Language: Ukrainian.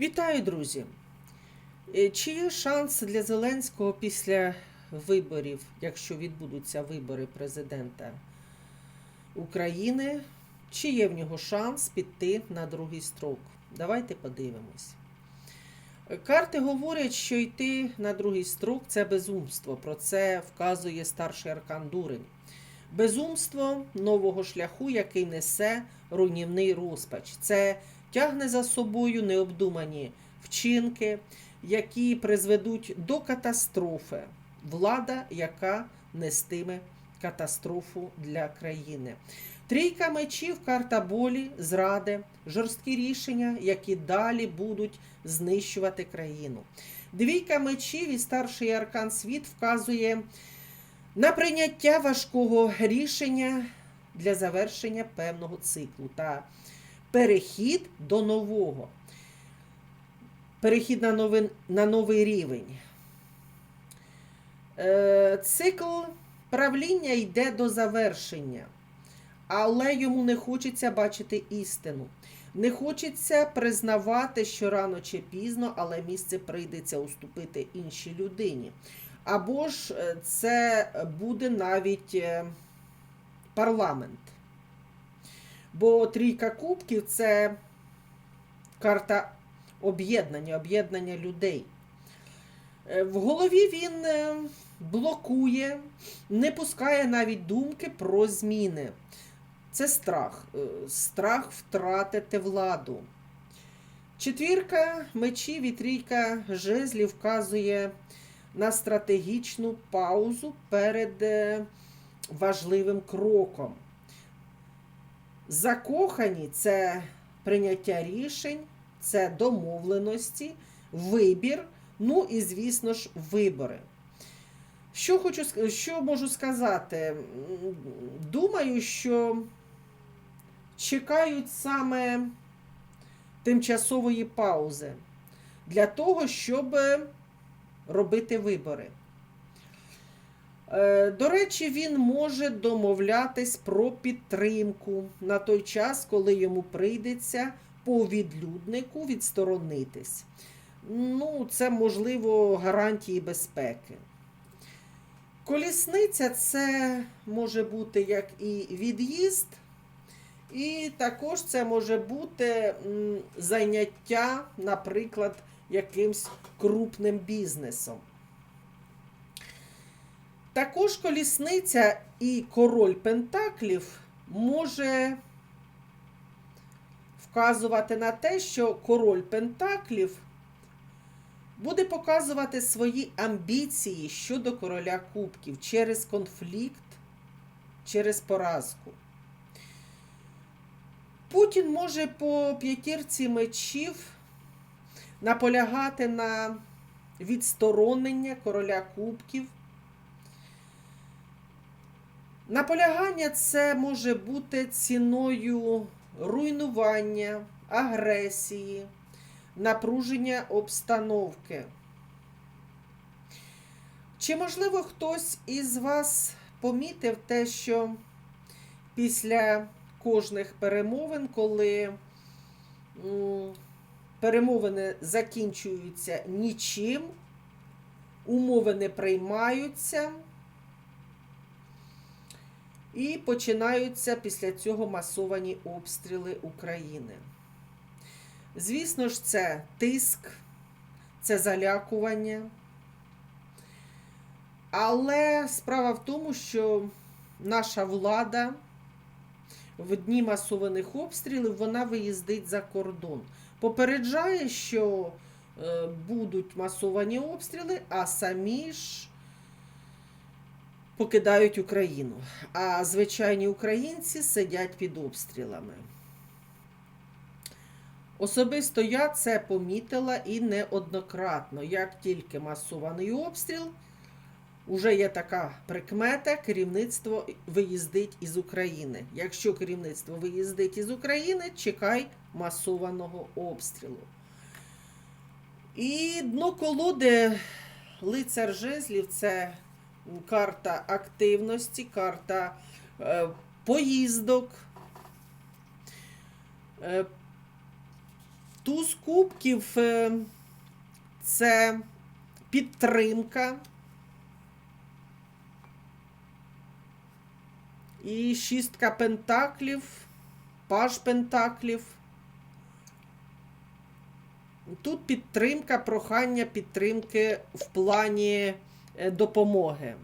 Вітаю, друзі! Е, Чи є шанс для Зеленського після виборів, якщо відбудуться вибори президента України? Чи є в нього шанс піти на другий строк? Давайте подивимось. Е, Карти говорять, що йти на другий строк це безумство. Про це вказує старший аркан Дурень. Безумство нового шляху, який несе руйнівний розпач. Це тягне за собою необдумані вчинки, які призведуть до катастрофи. Влада, яка нестиме катастрофу для країни. Трійка мечів, карта болі, зради, жорсткі рішення, які далі будуть знищувати країну. Двійка мечів і старший аркан світ вказує на прийняття важкого рішення для завершення певного циклу та перехід до нового. Перехід на новий, на новий рівень. Е, цикл правління йде до завершення, але йому не хочеться бачити істину. Не хочеться признавати, що рано чи пізно, але місце прийдеться уступити іншій людині. Або ж е, це буде навіть е, парламент. Бо трійка кубків це карта об'єднання, об'єднання людей. Е, В голові він е, блокує, не пускає навіть думки про зміни. Це страх, е, страх втратити владу. Четвірка мечів і трійка жезлів вказує на стратегічну паузу перед важливим кроком. Закохані це прийняття рішень, це домовленості, вибір, ну і, звісно ж, вибори. Що хочу що можу сказати? Думаю, що чекають саме тимчасової паузи для того, щоб робити вибори. Е, До речі, він може домовлятись про підтримку на той час, коли йому прийдеться по відлюднику відсторонитись. Ну, це можливо гарантії безпеки. Колісниця це може бути як і від'їзд, і також це може бути заняття, наприклад, якимсь крупним бізнесом. Також колісниця і король Пентаклів може вказувати на те, що король Пентаклів буде показувати свої амбіції щодо короля Кубків через конфлікт, через поразку. Путін може по п'ятірці мечів наполягати на відсторонення короля Кубків. Наполягання це може бути ціною руйнування, агресії, напруження обстановки. Чи, можливо, хтось із вас помітив те, що після кожних перемовин, коли перемовини закінчуються нічим, умови не приймаються, і починаються після цього масовані обстріли України. Звісно ж, це тиск, це залякування. Але справа в тому, що наша влада в дні масованих обстрілів вона виїздить за кордон. Попереджає, що е, будуть масовані обстріли, а самі ж покидають Україну. А звичайні українці сидять під обстрілами. Особисто я це помітила і неоднократно. Як тільки масований обстріл, уже є така прикмета, керівництво виїздить із України. Якщо керівництво виїздить із України, чекай масованого обстрілу. І дно колоди лицар жезлів це карта активності, карта е, поїздок. Е, Туз кубків е, це підтримка. І шістка пентаклів, паж пентаклів. Тут підтримка, прохання підтримки в плані допомоги.